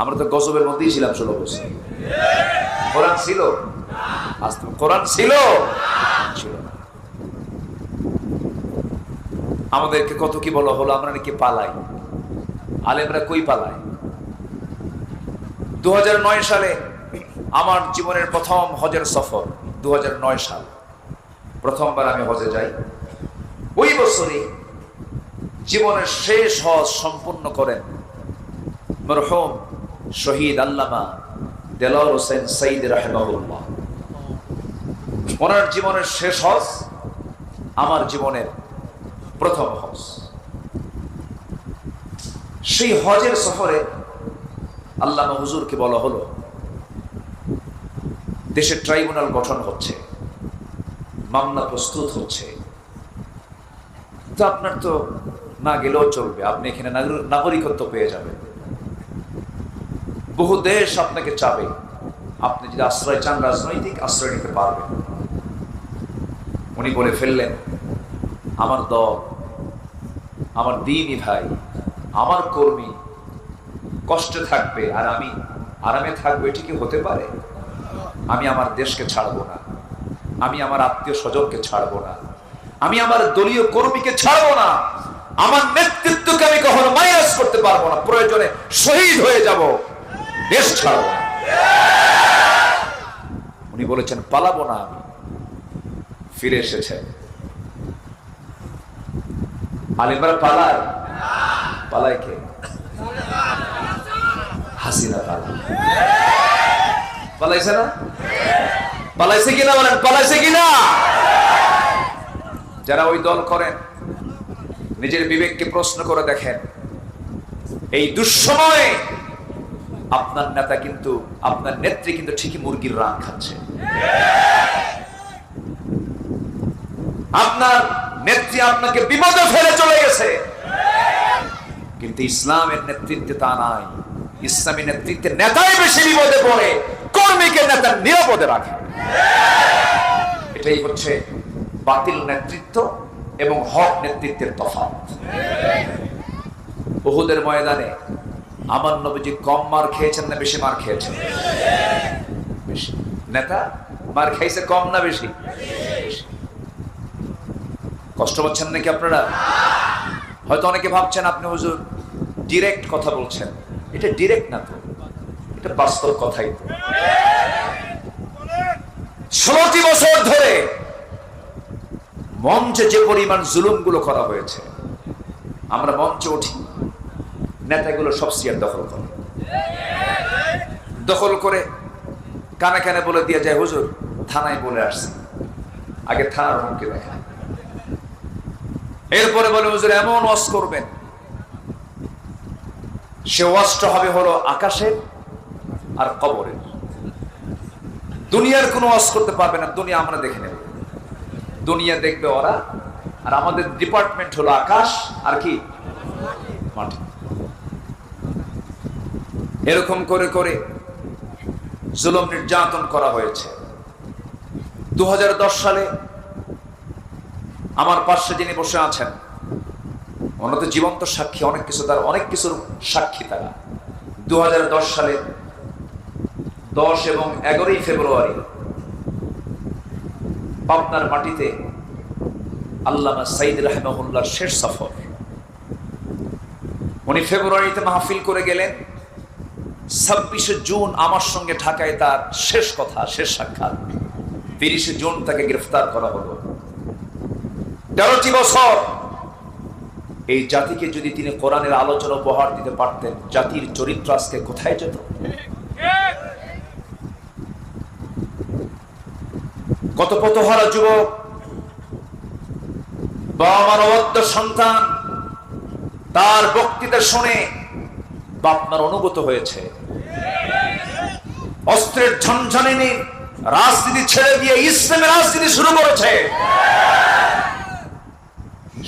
আমরা তো গজবের মধ্যেই ছিলাম ষোলো বছর। কোরআন ছিল? কোরআন ছিল? ছিল আমাদেরকে কত কি বলা হলো? আমরা নাকি পালাই। আলেমরা কই পালাই দু হাজার নয় সালে আমার জীবনের প্রথম হজের সফর দু হাজার নয় সাল। প্রথমবার আমি হজে যাই। ওই বছরই জীবনের শেষ হজ সম্পূর্ণ করেন মরহুম শহীদ আল্লামা দেলার হোসেন সঈদ রাহেমাহুল্লাহ। ওনার জীবনের শেষ হজ আমার জীবনের প্রথম হজ। সেই হজের সফরে আল্লামা হুজুরকে বলা হলো দেশে ট্রাইব্যুনাল গঠন হচ্ছে, মামলা প্রস্তুত হচ্ছে। তো আপনার তো না গেলেও চলবে, আপনি এখানে নাগরিকত্ব পেয়ে যাবেন। বহু দেশ আপনাকে চাবে। আপনি যদি আশ্রয় চান, রাজনৈতিক আশ্রয় নিতে পারবেন। উনি বলে ফেললেন, আমার দল, আমার দিনই ভাই, আমার কর্মী কষ্টে থাকবে, আর আমি আরামে থাকব, এটি কি হতে পারে? আমি আমার দেশকে ছাড়বো না। আমি আমার আত্মীয় স্বজনকে ছাড়বো না। আমি আমার দলীয় কর্মীকে ছাড়বো না। আমার নেতৃত্বকে আমি কখনো মাইনাস করতে পারব না। প্রয়োজনে শহীদ হয়ে যাব। দেশ ছাড়বো উনি বলেছেন, পালাবো না আমি। ফিরে এসেছেন। আলিমরা পালায়। পালায় কে? হাসিনা পালা পালাইছে না? পালাইছে কিনা বলেন, পালাইছে কিনা? যারা ওই দল করেন, নিজের বিবেককে প্রশ্ন করে দেখেন, এই দুঃসময়ে আপনার নেতা কিন্তু, আপনার নেত্রী কিন্তু ঠিকই মুরগির রান খাচ্ছে। আপনার নেত্রী আপনাকে বিপদে ফেলে চলে গেছে। কিন্তু ইসলামের নেতৃত্বে তা নাই। ইসলামী নেতৃত্বে নেতাই বেশি বিপদে পড়ে, কর্মীকে নেতা নিরাপদে রাখে। এটাই হচ্ছে বাতিল নেতৃত্ব এবং হক নেতৃত্বের তফাৎ। বহুদের ময়দানে আমার নবীজি কম মার খেয়েছেন না বেশি মার খেয়েছেন? নেতা, মার খাইছে কম না বেশি? বেশি। কষ্ট পাচ্ছেন নাকি আপনারা? হয়তো অনেকে ভাবছেন আপনি হুজুর ডিরেক্ট কথা বলছেন। এটা ডিরেক্ট না তো। এটা বাস্তব কথাই তো। ষোলোটি বছর ধরে মঞ্চে যে পরিমাণ জুলুমগুলো করা হয়েছে, আমরা মঞ্চে উঠি। নেতাগুলো সব সিয়ার দখল করে। দখল করে কানে কানে বলে দিয়ে যায়, হুজুর, থানায় বলে আসছে। আগে থানার হুমকি দেখায় এরপরে বলে, হুজুর, এমন ওয়াজ করবেন। সে ওয়াজটা হবে হলো আকাশের আর কবরের। দুনিয়ার কোনো ওয়াজ করতে পারবে না, দুনিয়া আমরা দেখে নেব। দুনিয়া দেখবে ওরা, আর আমাদের ডিপার্টমেন্ট হলো আকাশ আর কি? মাটি। এরকম করে করে জুলুম নির্যাতন করা হয়েছে। দু হাজার দশ সালে আমার পাশে যিনি বসে আছেন, ওনারা তো জীবন্ত সাক্ষী, অনেক কিছু তার, অনেক কিছুর সাক্ষী তারা। দু হাজার দশ সালে দশ এবং এগারোই ফেব্রুয়ারি পাবনার মাটিতে আল্লামা সাইদ রাহমাহুল্লাহর শেষ সফর। উনি ফেব্রুয়ারিতে মাহফিল করে গেলেন। ছাব্বিশে জুন আমার সঙ্গে ঢাকায় তার শেষ কথা, শেষ সাক্ষাৎ। তিরিশে জুন তাকে গ্রেফতার করা হলো। তেরোটি বছর এই জাতিকে যদি তিনি কোরআনের আলোচনা উপহার দিতে পারতেন, জাতির চরিত্র আজকে কোথায় যেত? কত পতহারা যুবক বাবা মার অবদ্ধ সন্তান, তার বক্তৃতা শুনে বাপমার অনুগত হয়েছে। অস্ত্রের ঝনঝনিনি রাজনীতি ছেড়ে দিয়ে ইসলামের রাজনীতি শুরু করেছে।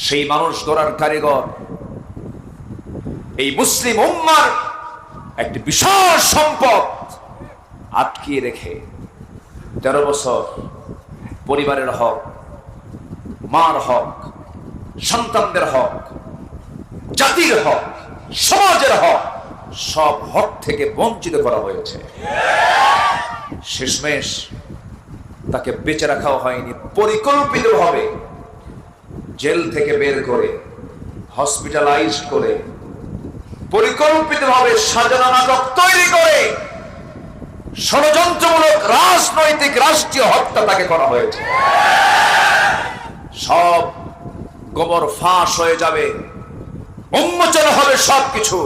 সেই মানুষ গড়ার কারিগর, এই মুসলিম উম্মার একটি বিশাল সম্পদ আটকিয়ে রেখে তেরো বছর পরিবারের হক, মার হক, সন্তানদের হক, জাতির হক, সমাজের হক সব হক থেকে বঞ্চিত করা হয়েছে। শেষমেশ তাকে বেঁচে রাখাও হয়নি, পরিকল্পিত হবে জেল থেকে বের করে হসপিটালাইজ করে পরিকল্পিতভাবে সাজানো নাটক তৈরি করে, ষড়যন্ত্রমূলক রাজনৈতিক রাষ্ট্রীয় হত্যা তাকে করা হয়েছে। সব গোবর ফাঁস হয়ে যাবে, উন্মোচন হবে সবকিছু।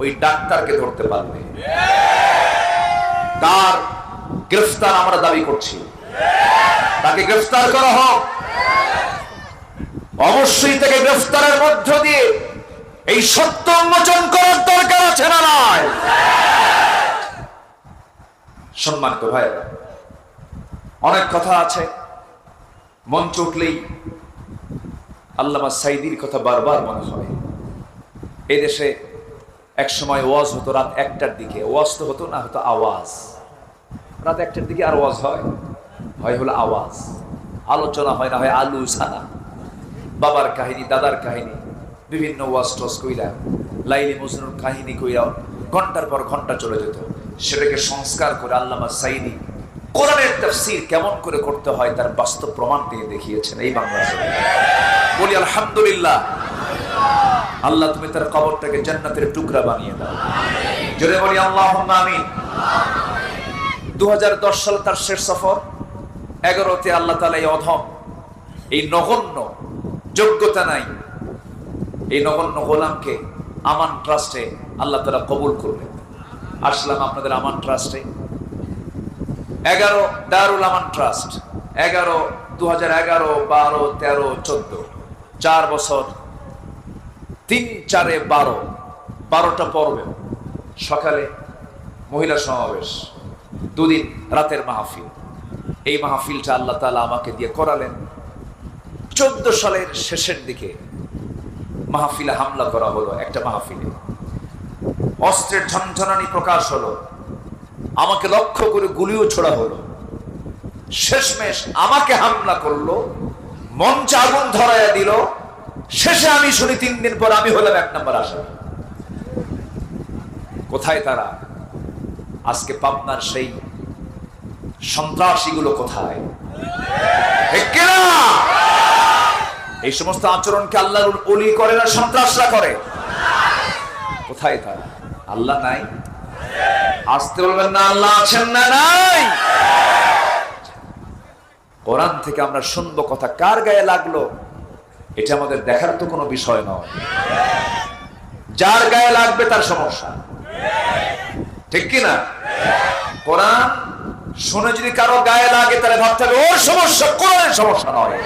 ওই ডাক্তারকে ধরতে পারবে। তার গ্রেফতার আমরা দাবি করছি। তাকে গ্রেফতার করা হোক। অবশ্যই তাকে গ্রেফতারের মধ্য দিয়ে এই সত্য উন্মোচন করার দরকার আছে না নয় সম্মানিত ভাই অনেক কথা আছে। মঞ্চ উঠলেই আল্লামা সাইদির কথা বারবার মনে হয়। এই দেশে এক সময় ওয়াজ হতো রাত একটার দিকে। ওয়াজ তো হতো না, হতো আওয়াজ। রাত একটার দিকে আর ওয়াজ হয়? হয় হলো আওয়াজ। আলোচনা হয় না, হয় আলু সানা বাবার কাহিনী, দাদার কাহিনী, বিভিন্ন ওয়াজ টস কইরা, লাইলি মজনুর কাহিনী কইরা ঘণ্টার পর ঘণ্টা চলে যেত। সেটাকে সংস্কার করে আল্লামা সাইদি কোরআনের তাফসীর কেমন করে করতে হয় তার বাস্তব প্রমাণ তিনি দেখিয়েছেন এই বাংলা বলি, আলহামদুলিল্লাহ আল্লাহ, তুমি তার কবরটাকে জান্নাতের টুকরা বানিয়ে দাও। জোরে বলি আল্লাহ আমিন। দু তার শেষ সফর, এগারোতে আল্লাহ তালা এই অধম, এই নগণ্য যোগ্যতা নাই। এই নগণ্য গোলামকে আমান ট্রাস্টে আল্লাহ তালা কবুল করলেন। আসলাম আপনাদের আমান ট্রাস্টে। এগারো দারুল আমান ট্রাস্ট, এগারো দু হাজার এগারো, বারো, তেরো, চোদ্দ, চার বছর তিন, চারে বারো। বারোটা পর্বে সকালে মহিলা সমাবেশ, দুদিন রাতের মাহফিল। এই মাহফিলটা আল্লাহ তালা আমাকে দিয়ে করালেন। চোদ্দ সালের শেষের দিকে মাহফিলে হামলা করা হলো একটা মাহফিলে। অস্ত্রের ঝনঝনানি প্রকাশ হলো। আমাকে লক্ষ্য করে গুলিও ছোড়া হলো। শেষমেশ আমাকে হামলা করল, মঞ্চে আগুন ধরাইয়া দিল। শেষে আমি শুনি, তিন দিন পর আমি হলাম এক নম্বর আসামি কোথায় তারা? আজকে পাবনার সেই সন্ত্রাসীগুলো কোথায়? এই সমস্ত আচরণকে আল্লাহর অলি করে না সন্ত্রাসরা করে? কোথায় তারা? আল্লাহ নাই? আসতে বলবেন না, আল্লাহ আছেন না নাই? কোরআন থেকে আমরা শুনব কথা, কার গায়ে লাগল? এটা আমাদের দেখার তো কোনো বিষয় নয়। যার গায়ে লাগবে তার সমস্যা। ঠিক কি না? কোরআন শুনে যদি কারও গায়ে লাগে তাহলে ভাবতে হবে, ওর সমস্যা, কোরআনের সমস্যা নয়।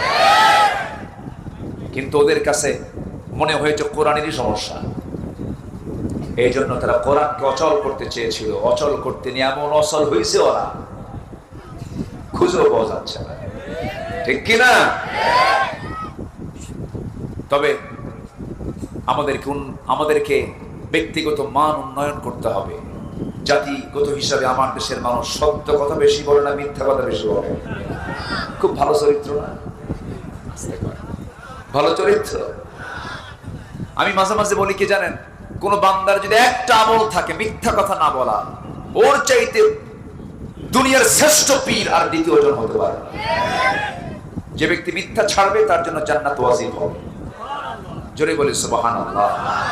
কিন্তু ওদের কাছে মনে হয়েছে কোরআনেরই সমস্যা। এই জন্য তারা কোরআনকে অচল করতে চেয়েছিল। অচল করতে নিয়ে এমন অচল হয়েছে ওরা। খুঁজেও পাওয়া যাচ্ছে না। ঠিক কিনা তবে আমাদেরকে আমাদেরকে ব্যক্তিগত মান উন্নয়ন করতে হবে। জাতিগত হিসাবে আমার দেশের মানুষ সত্য কথা বেশি বলে না, মিথ্যা কথা বেশি বলে। খুব ভালো চরিত্র না? ভালো চরিত্র? আমি মাঝে মাঝে বলি কি জানেন, কোন বান্দার যদি একটা আমল থাকে, মিথ্যা কথা না বলা, ওর চাইতে দুনিয়ার শ্রেষ্ঠ পীর আর দ্বিতীয় জন হতে পারে যে ব্যক্তি মিথ্যা ছাড়বে, তার জন্য জান্নাত ওয়াজিব হবে। জোরে বলি সুবহানাল্লাহ।